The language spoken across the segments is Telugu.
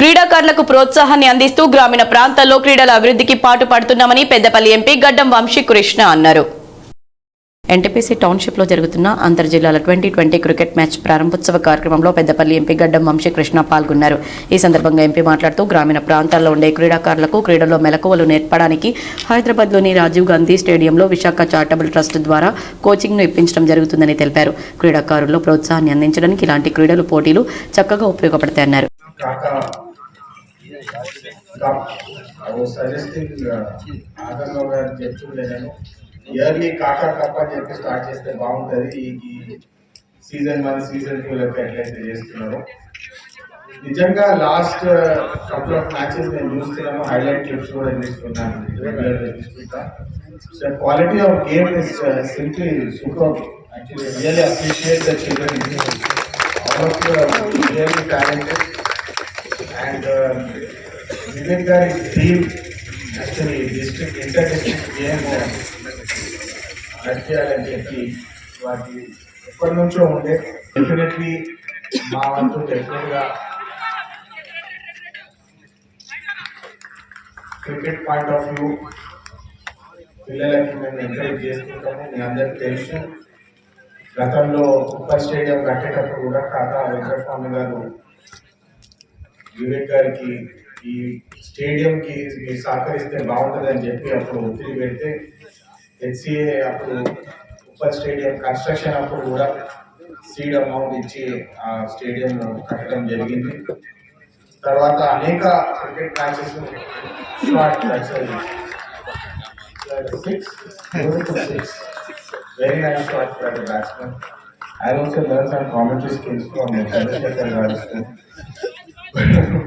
క్రీడాకారులకు ప్రోత్సాహాన్ని అందిస్తూ గ్రామీణ ప్రాంతాల్లో క్రీడల అభివృద్ధికి పాటు పడుతున్నామని పెద్దపల్లి ఎంపీ గడ్డం వంశీ కృష్ణ అన్నారు. ఎన్టీపీసీ టౌన్షిప్లో జరుగుతున్న అంతర్ జిల్లాల ట్వంటీ ట్వంటీ క్రికెట్ మ్యాచ్ ప్రారంభోత్సవ కార్యక్రమంలో పెద్దపల్లి ఎంపీ గడ్డం వంశీకృష్ణ పాల్గొన్నారు. ఈ సందర్భంగా ఎంపీ మాట్లాడుతూ గ్రామీణ ప్రాంతాల్లో ఉండే క్రీడాకారులకు క్రీడల్లో మెలకువలు నేర్పడానికి హైదరాబాద్లోని రాజీవ్ గాంధీ స్టేడియంలో విశాఖ చారిటబుల్ ట్రస్ట్ ద్వారా కోచింగ్ను ఇప్పించడం జరుగుతుందని తెలిపారు. క్రీడాకారుల్లో ప్రోత్సాహాన్ని అందించడానికి ఇలాంటి క్రీడలు పోటీలు చక్కగా ఉపయోగపడతాయన్నారు. Kaka Cup. I ఆగంలో uh, గారు చెప్తుండే నేను ఇయర్లీ కాకా కప్ప అని చెప్పి స్టార్ట్ చేస్తే బాగుంటుంది. ఈ సీజన్ వన్ సీజన్ టూ లెక్క ఎట్లయితే చేస్తున్నారు. నిజంగా లాస్ట్ కపుల్ ఆఫ్ మ్యాచెస్ నేను చూస్తున్నాను. హైలైట్ క్లిప్స్ కూడా చూస్తున్నాను regular so quality of game is simply super actually really appreciate the children all of really talented and Vivek గారి team actually district inter district game నడిపించాలని చెప్పి వాటి ఎప్పటి నుంచో ఉండే డెఫినెట్లీ మా వంతు డెఫినెట్గా క్రికెట్ పాయింట్ ఆఫ్ వ్యూ పిల్లలకి మేము ఎంకరేజ్ చేసుకుంటాము మీ అందరికి తెలుసు గతంలో ఉప్పల్ స్టేడియం కట్టేటప్పుడు కూడా కాకా వెంకటస్వామి గారు వివేక్ గారికి ఈ స్టేడియంకి మీరు సహకరిస్తే బాగుంటుందని చెప్పి అప్పుడు ఒత్తిడి పెడితే హెచ్సిఏ అప్పుడు ఉప్పల్ స్టేడియం కన్స్ట్రక్షన్ అప్పుడు కూడా సీడ్ అమౌంట్ ఇచ్చి ఆ స్టేడియం కట్టడం జరిగింది తర్వాత అనేక cricket matches short six six very nice shot for the batsmen I also learned some commentary skills from Chandrasekhar Garu's school.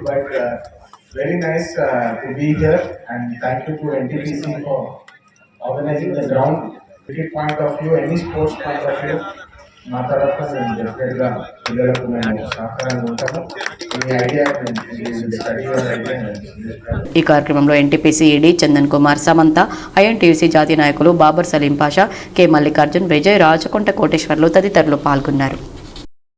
but uh, very nice uh, to be here and thank you to NTPC for organizing the ground. Cricket point of view, any sports point of view. మా తరఫున మేము డెఫినెట్గా పిల్లలకు నేను సహకారంగా ఉంటాను మీ ఐడియా ఈ కార్యక్రమంలో NTPC ED Chandan Kumar Samanta INTUC జాతీయ నాయకులు బాబర్ సలీం పాషా కె మల్లికార్జున్ విజయ్ రాజకొంట కోటేశ్వర్లు తదితరులు పాల్గొన్నారు.